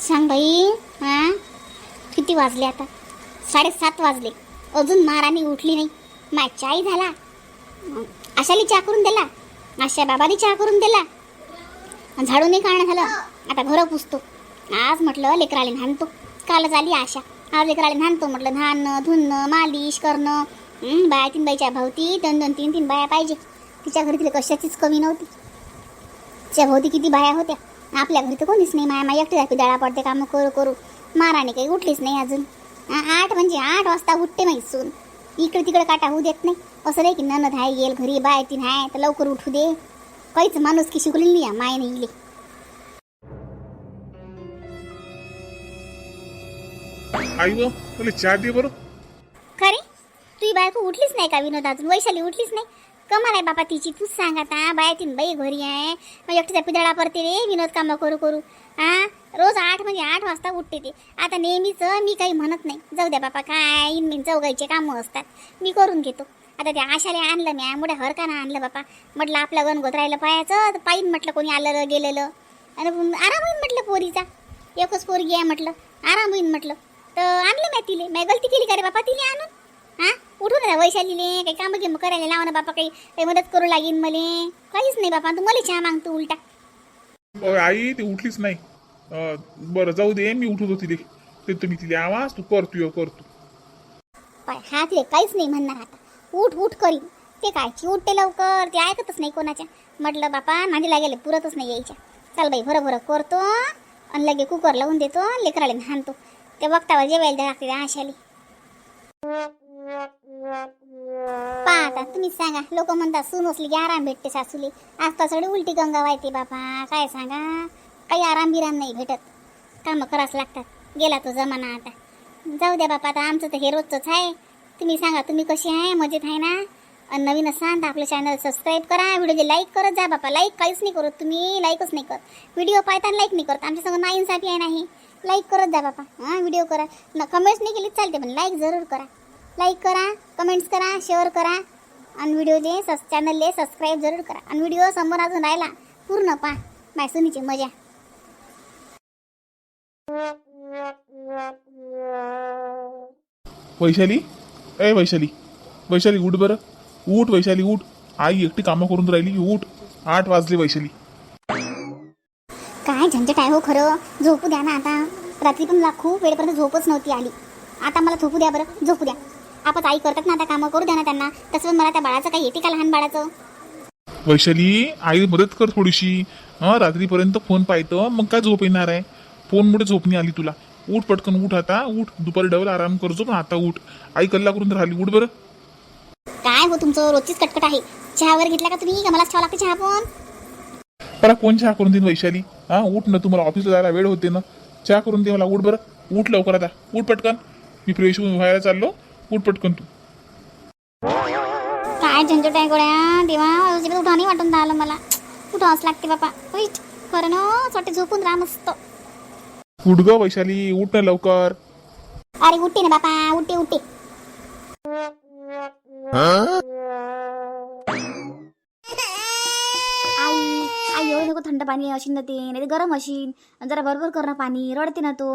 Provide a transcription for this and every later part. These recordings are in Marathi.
सांग बाई हा? किती वाजले आता? साडेसात वाजले. अजून महाराणी उठली नाही. माय चाय झाला. आशाली चहा करून दिला. आशा बाबानी चहा करून दिला. झाडू नाही काढणं झालं. आता घरं पुसतो. आज म्हटलं लेकराले न्हाणतो. कालच आली आशा. आज लेकराले न्हाणतो म्हटलं न्हाणं धुणं मालिश करणं. बाया तीन बाईच्या भावती दोन दोन तीन तीन बाया पाहिजे. तिच्या घरी तिला कशाचीच कमी नव्हती. तिच्या भोवती किती बाया होत्या. आपल्या घरी तर कोणीच नाही माया माया एकटी दाखवी दळा पडते कामं करू करू. महाराणी काही उठलीच नाही अजून. आठ म्हणजे आठ वाजता उठते माहीत सून. इकडे तिकडे काटा होऊ देत नाही. असं नाही की ननद आहे येईल घरी बाय तीन आहे तर लवकर उठू दे. काहीच माणूस की शिकलेली नाही मायने इले. आई व तुला चहा दे बरं. खरे तुझी बायको उठलीच नाही का विनोद अजून वैशाली उठलीच नाही? कमाल आहे बाबा तिची तूच सांग आता. बाया तीन बाई घरी आहे. मग एकटीचा पिदळा पडते रे विनोद कामं करू करू. हा? रोज आठ म्हणजे आठ वाजता उठते ते. आता नेहमीच मी काही म्हणत नाही. जाऊ द्या बापा काय? मी चौघाईचे कामं असतात. मी करून घेतो. आता त्या आशाले आणलं मी मोठ्या हरकानं आणलं बापा. म्हटलं आपलं गणगोत राहिलं पायाचं तर पायीन म्हटलं कोणी आलं गेलेलं. आणि आराम होईन म्हटलं पोरीचा. एकच पोरगी आहे म्हटलं. आराम होईन म्हटलं. तर आणलं मी तिले. मी गलती केली का रे बापा? तिने आणून. हा? उठून ना वैशालीले. काही कामं गिमं करायला लावा ना बापा काही काही मदत करू लागेल मले. काहीच नाही बापा तू मला चहा मागतो उलटा. आई ती उठलीच नाही. अं, बरं जाऊ दे मी उठत होती तिले ते तुम्ही तिले आवाज तू करतो करतो. पाय हा तिले काहीच नाही म्हणणार आता. उठ उठ करीन. ते काय उठते लवकर? ते ऐकतच नाही कोणाच्या. म्हटलं बापा नांदीला गेले पुरतच नाही यायच्या. चल बाई भरं भरं करतो. आणि लगे कुकर लावून देतो लेकराला हाणतो. ते बघतावर जेवायला द्या लागते त्या आशाली. पहा आता तुम्हीच सांगा. लोक म्हणतात सून असली की आराम भेटते सासूले. आज तर उलटी गंगा वाहते बापा काय सांगा? काही आराम बिराम नाही भेटत. कामं करावंच लागतात. गेला तो जमाना आता. जाऊ द्या बापा आता आमचं तर हे रोजचंच आहे. तुम्ही सांगा तुम्ही कशी आहे? मजेत आहे ना? आणि नवीन असाल तर आपलं चॅनल सबस्क्राईब करा. व्हिडिओ लाईक करत जा बापा. लाईक काहीच नाही करत तुम्ही. लाईकच नाही करत. व्हिडिओ पाहताना लाईक नाही करत. आमच्यासंग संग इन्साफी आहे नाही लाईक करत जा बापा. हां व्हिडिओ करा. न कमेंट्स नाही केली चालते पण लाईक जरूर करा. लाईक करा कमेंट्स करा शेअर करा. आणि व्हिडिओले सस चॅनलले सबस्क्राईब जरूर करा. आणि व्हिडिओ समोर अजून राहिला पूर्ण पहा. माय सुनीची मजा. वैशाली? ए वैशाली. वैशाली उठ बरं. उठ वैशाली उठ. आई एकटी कामं करून राहिली उठ. आठ वाजले वैशाली. काय झंझट आहे हो खरं. झोपू द्या ना आता. रात्री पण मला खूप वेळपर्यंत झोपच नव्हती आली. आता मला झोपू द्या बरं. झोपू द्या. आपण आई करतात ना आता कामं करू द्या ना त्यांना. तसं पण मला त्या बाळाचं काही येते का लहान बाळाचं? वैशाली आई मदत कर थोडीशी. हा रात्रीपर्यंत फोन पाहतो मग काय झोप येणार आहे? फोनमुळे झोप नाही आली तुला. उठ पटकन उठ आता उठ. दुपारी डबल आराम करतो पण आता उठ. आई कल्ला करून राहिली. उठ बरं. काय हो तुमचं? रोजचीच कटकट आहे. चहा वगैरे घेतला का तुम्ही? का मलाच ठेवा लागते चहा पण? मला कोण चहा करून देईन वैशाली? हा उठ ना तुम्हाला ऑफिसला जायला वेळ होते ना. चहा करून दे मला. उठ बरं. उठ लवकर आता. उठ पटकन. मी फ्रेश व्हायला चाललो. उठ पटकन तू. काय झंझट आहे गोळ्या? देवा अजिबात उठा नाही वाटून राहिलं मला. उठावंच लागते बापा. उईट खरं ना वाटते झोपून राहा मस्त. उठ ग वैशाली उठ ना लवकर. अरे उठते ना बापा उठते उठते. आई आई एवढं नको थंड पाणी अशीन ना ते नाही ते गरम अशीन. जरा बरोबर कर ना पाणी रडते ना तो.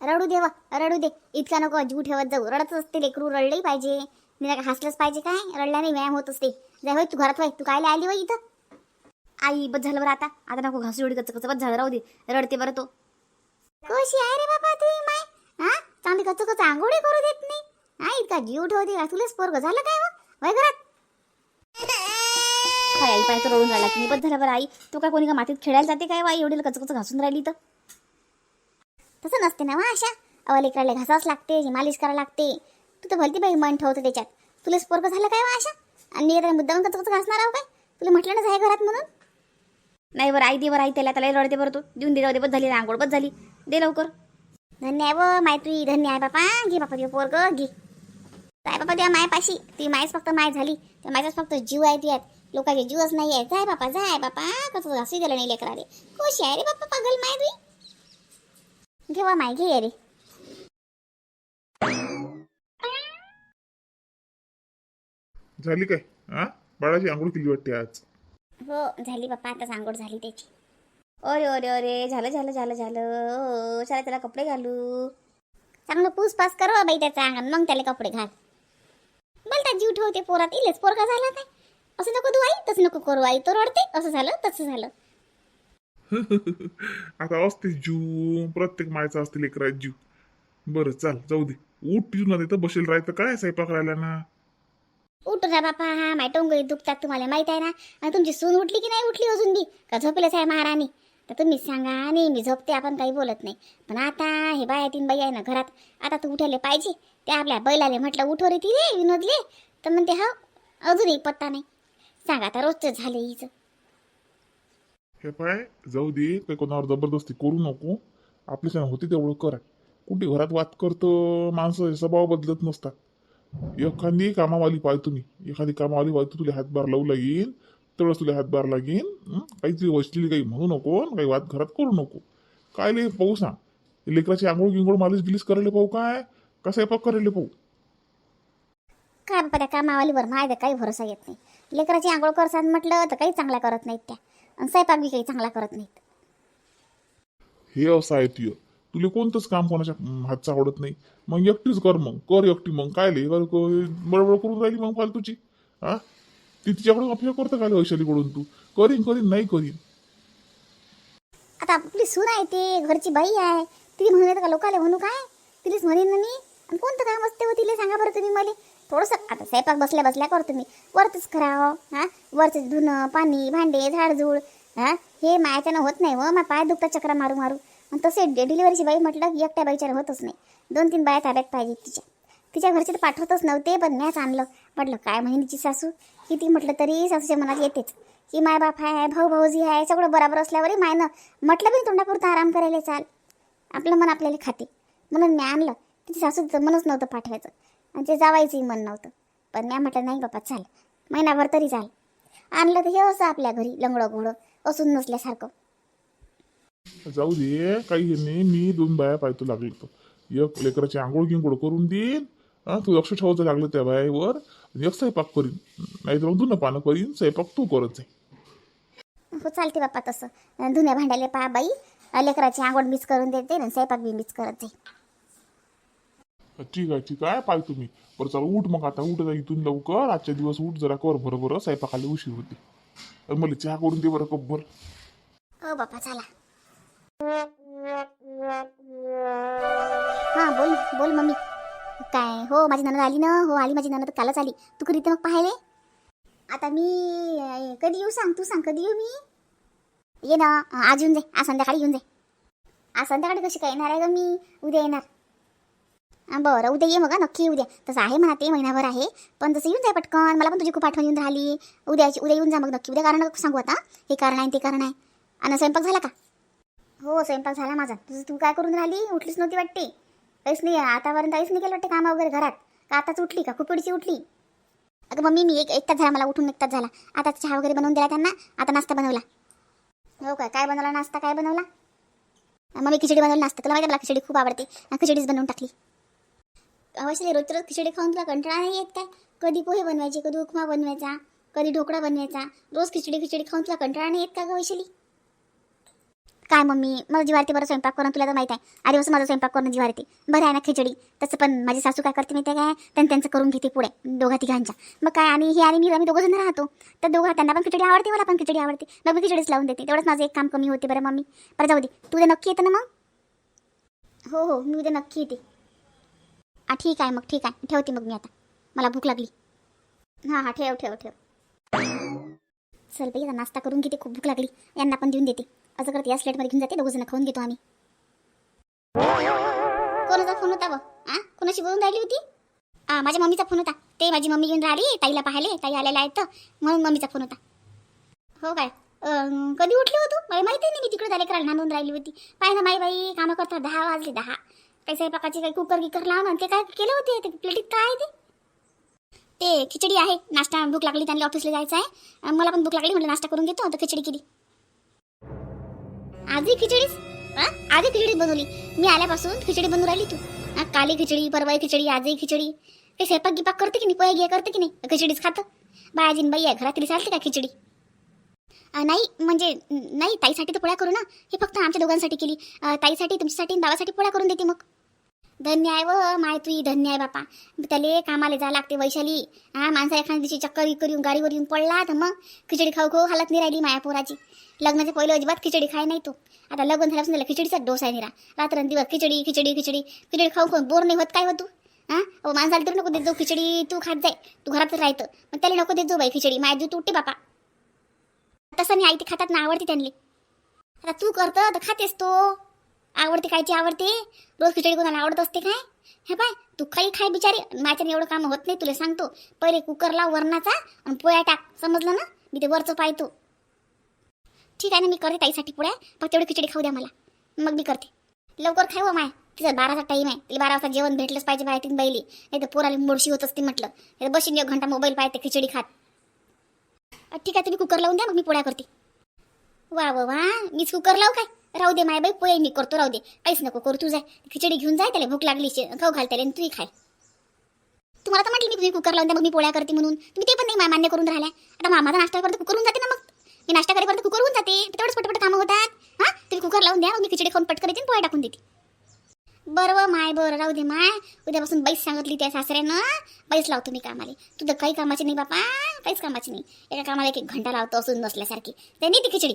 रडू दे वा रडू दे. इतका नको जीव ठेवत जाऊ. रडतच असते लेकरू रडलंही पाहिजे. मी का हसलंच पाहिजे काय? रडल्याने व्यायाम होत असते. जाय होय तू घरात व्हाय तू कायला आली वय इथं? आई बस झालं बरं आता. आता नको घासू एवढी कच बस झालं राहू दे. रडते बरं तो. कशी आहे रे बाबा तू माय? हा? चांगली कच कच आंघोळी करू देत नाही. हा इतका जीव ठेवते का? तुलाच पोरग झालं काय वय घरात? काय आई पाय तर रडून राहिला की बस झालं बरं आई. तू काय कोणी का मातीत खेळायला जाते काय वा? एवढी कचकच घासून राहिली तर तसं नसते ना वा अशा. अवा लेकराला घासावंच लागते मालिश करावं लागते. तू तर भलती बाई मन ठेवतो त्याच्यात. तुलाच पोरग झालं काय वा अशा? आणि मुद्दाम कच्च कच्च घासणार आहो काय? तुला म्हटलं ना आहे घरात म्हणून. नाही बरं आई दे बरं आई त्याला. त्याला रडते बरं तू. देऊन दे जाऊ दे बस झाली आंघोळ बस झाली. दे लवकर. धन्य आहे व माय तुई धन्य आहे बापा. घे बापा तुझं पोरग घे. काय बापा तुझ्या मायपाशी. ती मायच फक्त माय झाली. त्या मायचाच फक्त जीव आहे तुझ्यात लोकांचे जीवच नाही आहे जाय बापा जाय बापा. कसं घासू दिलं नाही लेकराले. खुश आहे रे बापा पागल माय तुई घेवा माय घे रे. झाली काय? हा? बाळाची आंघोळ केली वाटते आज. हो झाली बापा आता सांगोड झाली त्याची. अरे अरे अरे झालं झालं झालं झालं. चला त्याला कपडे घालू. चांगलं पूसपास कर बाई त्याचा अंगण मग त्याला कपडे घाल. बोलतात जीव ठेवते पोरात. इलेच पोरका झाला काय? असं नको तू आई तसं नको करू आई. तो रडते. असं झालं तसं झालं. आता असतेच जीव. प्रत्येक मायचा असते लेकरात जीव. बरं चाल जाऊ दे. उठ पिऊन तिथं बसेल राहायचं. काय स्वयंपाक राहिला ना? उठ ना बापा. हा माय टोंगळी दुखतात तुम्हाला माहीत आहे ना? आणि तुमची सून उठली की नाही उठली अजून बी? का झोपलेच आहे महाराणी? तर तुम्ही सांगा नेहमी झोपते आपण काही बोलत नाही. पण आता हे बाया तीन बाई आहे ना घरात आता तू उठायला पाहिजे. ते आपल्या बैलाले म्हटलं उठो रे ती रे विनोदले. तर म्हणते हा अजूनही पत्ता नाही. सांगा आता रोजचं झालं हिचं. हे पाय जाऊ दे काही कोणावर जबरदस्ती करू नको. आपली सण होती तेवढं करा. कुठे घरात वाद करतं माणसं स्वभाव बदलत नसतात. एखादी कामावाली पाय तुम्ही. एखादी कामावाली पाय तुला हातभार लावू लागेल तेवढंच तुला हातभार लागेल काहीतरी वचलेली काही म्हणू नको काही वाद घरात करू नको. काय ले पाहू सांग. लेकराची आंघोळ गिंगोळ मालिश गिलीस करायला पाहू काय? कसं पक करायला पाहू? काय बापा त्या कामावालीवर माझ्या काही भरोसा येत नाही. लेकराची आंघोळ करसान म्हटलं तर काही चांगला करत नाहीत त्या. आणि स्वयंपाक बी काही चांगला करत नाहीत. हे असं आहे तुझं तुला कोणतंच काम कोणाच्या हातचं आवडत नाही. मग एकटीच कर मग. कर एकटी मग. काय ले कर- कर- बडबड करून राहिली मग फालतूची. हा? ती तिच्याकडून अपेक्षा करतं काय वैशालीकडून तू? करीन करीन नाही करीन. आता आपली सून आहे ते घरची बाई आहे. तिने म्हणून येतं का लोकाले म्हणू काय? तिलेच म्हणेन ना मी. आणि कोणतं काम असते हो तिले सांगा बरं तुम्ही मला. थोडंसं आता स्वयंपाक बसल्या बसल्या करतो मी. वरतच करावं हां? वरचं धुणं पाणी भांडे झाडझूड हां? हे मायाच्यानं होत नाही व मा पाय दुखता चक्रा मारू मारू. आणि तसे डिलिव्हरीची बाई म्हटलं की एकट्या बाईच्यानं होतच नाही. दोन तीन बाया ताब्यात पाहिजे तिच्या. तिच्या घरचे तर पाठवतच नव्हते पण मॅच आणलं. म्हटलं काय महिनीची सासू? किती म्हटलं तरी सासूच्या मनात येतेच. की माय बाप आहे भाऊ भाऊजी आहे सगळं बरोबर असल्यावरही मायनं म्हटलं बी तोंडापुरतं आराम करायला चाल. आपलं मन आपल्याला खाते. म्हणून मी आणलं. तिची सासूचं मनच नव्हतं पाठवायचं. आणि ते जावायचंही मन नव्हतं. पण मी म्हटलं नाही बाबा चाल. महिनाभर तरी चाल आणलं तर हे असं आपल्या घरी लंगडं घोडं असून नसल्यासारखं. जाऊ दे काही हे नाही मी दोन बाया पाहतो लागलो एक लेकराची आंघोळ गिंगोळ करून देईन. हा तू लक्ष ठेवायचं लागलं त्या बायावर एक स्वयंपाक करीन. नाही तर मग न पानं करीन स्वयंपाक तू करत जाई हो चालते बाप्पा तसं. धुण्या भांड्याले पहा बाई. लेकराची आंघोळ मीच करून देते आणि स्वयंपाक बी मीच करत जाईल ठीक आहे ठीक आहे. पाय तुम्ही. बरं चला उठ मग आता. उठ जा इथून लवकर. आजच्या दिवस उठ जरा कर बरं बरं. स्वयंपाकाला उशीर होते. मला चहा करून दे बरं कब्बर हो बापा चला. हा बोल बोल मम्मी. काय? हो माझी ननद आली ना. हो आली माझी ननद कालच आली. तू कधी तर मग पाहिले आता मी अं, कधी येऊ सांग? तू सांग कधी येऊ मी? ये ना आज येऊन जाय. आज संध्याकाळी येऊन जाय. आज संध्याकाळी कशी काय येणार आहे ग मी? उद्या येणार. बरं उद्या ये मग नक्की उद्या तसं आहे म्हणा ते महिनाभर आहे. पण तसं येऊन जाय पटकन मला पण तुझी खूप आठवण येऊन राहिली. उद्याची उद्या येऊन जा मग नक्की. उद्या कारण सांगू आता. हे कारण आहे ते कारण आहे. आणि स्वयंपाक झाला का? हो स्वयंपाक झाला माझा. तुझं तू काय करून राहिली? उठलीच नव्हती वाटते. काहीच नाही आतापर्यंत काहीच नाही केलं वाटते कामं वगैरे घरात. का आताच उठली का? खूप वेळची उठली. अगं मम्मी मी एक एक तास झाला मला उठून एक तास झाला. आता चहा वगैरे बनवून दिला त्यांना. आता नाश्ता बनवला. हो काय काय बनवला नाश्ता? काय बनवला? मम्मी खिचडी बनवली नाश्ता. तुला माहिती मला खिचडी खूप आवडते. खिचडीच बनवून टाकली. अवश्य रोज रोज खिचडी खाऊन तुला कंटाळा नाही येत काय? कधी पोहे बनवायचे कधी उपमा बनवायचा कधी ढोकळा बनवायचा. रोज खिचडी खिचडी खाऊन तुला कंटाळा नाही येत का गं वैशाली? काय मम्मी मला जीवारती बरं स्वयंपाक करून तुला तर माहीत आहे. आधी असं माझा स्वयंपाक करून जीवारती बरं आहे ना खिचडी? तसं पण माझी सासू काय करते माहिती आहे काय? त्यांनी त्यांचं करून घेते पुढे. दोघा तिघांच्या मग काय आणि हे आणि मी आम्ही दोघं जण राहतो. तर दोघं त्यांना पण खिचडी आवडते मला पण खिचडी आवडते. मग मी खिचडीच लावून देते. तेवढंच माझं एक काम कमी होते बरं मम्मी. बरं जाऊ दे. तू उद्या नक्की येतं ना मग? हो हो मी उद्या नक्की येते. हा ठीक आहे मग ठीक आहे. ठेवते मग मी आता. मला भूक लागली. हां हां ठेव ठेव ठेव. चल बाई आता नाश्ता करून घेते खूप भूक लागली. यांना पण देऊन देते. असं करत या स्लेटमध्ये घेऊन जाते दोघं खाऊन घेतो आम्ही. कोणाचा फोन होता व आ? कोणाशी बोलून राहिली होती? आ माझ्या मम्मीचा फोन होता. ते माझी मम्मी घेऊन राहिली ताईला पाहिले ताई आलेला आहेत तर म्हणून मम्मीचा फोन होता. हो काय? कधी उठली हो तू? मला माहिती नाही मी तिकडे झाले करायला नांदून राहिली होती. पाहिजे ना माई बाई कामं करता दहा वाजले दहा. काही स्वयंपाकाची काही कुकर गिकर लावून ते काय केलं होते? ते प्लेटीत काय आहे ते? ते खिचडी आहे. नाश्ता भूक लागली त्यांना ऑफिसला जायचं आहे. मला पण भूक लागली म्हटलं नाश्ता करून घेतो. तर खिचडी केली. आजही खिचडीच? आधी आजही खिचडी बनवली. मी आल्यापासून खिचडी बनवून राहिली तू. काली खिचडी परवाई खिचडी आजही खिचडी. ते स्वयंपाक गिपाक करते की नाही? पोहे गिया करते की नाही? खिचडीच खातं. बायाजीन बाई आहे घरात तरी चालते का खिचडी? नाही म्हणजे नाही ताईसाठी तर पोळ्या करू ना. हे फक्त आमच्या दोघांसाठी केली. ताईसाठी तुमच्यासाठी दावासाठी पोळ्या करून देते मग. धन्य आहे व माय तुई धन्य आहे बापा. त्याले कामाला जा लागते वैशाली. हा माणसा एखाद्या दिवशी चक्कर विक्कर येऊन गाडीवर येऊन पडला तर मग खिचडी खाऊ खाऊ हालत नाही राहिली माया पोराची. लग्नाच्या पहिलं अजिबात खिचडी खाय नाही तो. आता लग्न झाल्यापासून त्याला खिचडीचा डोस आहे निरा. रात्रंदिवस खिचडी खिचडी खिचडी. खिचडी खाऊ खाऊन बोर नाही होत काय हो तू? हा? अहो माणसाला तर नको देत जाऊ खिचडी तू खात जाय. तू घरात राहतं. मग त्याला नको देत जाऊ बाई खिचडी. माया दूध तुटते बापा. तसं नाही आई ती खातात ना आवडते त्यांनी आता तू करतं तर खातेस तो. आवडते कायची आवडते? रोज खिचडी कोणाला आवडत असते काय? हे पाय तू काही खाय बिचारे. माझ्याने एवढं काम होत नाही तुला सांगतो. पहिले कुकर लाव वरणाचा आणि पोळ्या टाक. समजलं ना? मी ते वरचं पाहतो. ठीक आहे ना मी करते ताईसाठी पोळ्या. फक्त तेवढी खिचडी खाऊ द्या मला. मग मी करते. लवकर खाय हो माय. तिचा बाराचा टाईम आहे. तिला बारा वाजता जेवण भेटलंच पाहिजे बाय तीन बैली नाही तर पोराला मोडशी होत असते म्हटलं. नाही तर बशीन एक घंटा मोबाईल पाहते खिचडी खात. ठीक आहे तुम्ही कुकर लावून द्या मग मी पोळ्या करते. वा वा वा. मीच कुकर लावू काय? राहू दे माय बाई पोहे मी करतो राहू दे. काहीच नको करू तू जाय खिचडी घेऊन जाय त्याला भूक लागली खाऊ घाल त्याला आणि तूही खाय. तुम्हाला तर म्हटली मी तुम्ही कुकर लावून द्या मग मी पोळ्या करते म्हणून. तुम्ही ते पण नाही मान्य करून राहिल्या. आता मामा नाश्ता करतो कुकर होऊन जाते ना मग? मी नाश्ता करेपर्यंत कुकर होऊन जाते. तेवढंच पटपट कामं होतात. हां? तुम्ही कुकर लावून द्या मग मी खिचडी खाऊन पटकन येते पोळ्या टाकून देते. बरं माय बरं राहू दे माय. उद्यापासून बाईस सांगितली त्या सासऱ्यानं. बाईस लावतो मी कामाला. तुझं काही कामाची नाही बापा. काहीच कामाची नाही. एका कामाला एक घंटा लावतो असून नसल्यासारखी त्यांनी नाही ती खिचडी.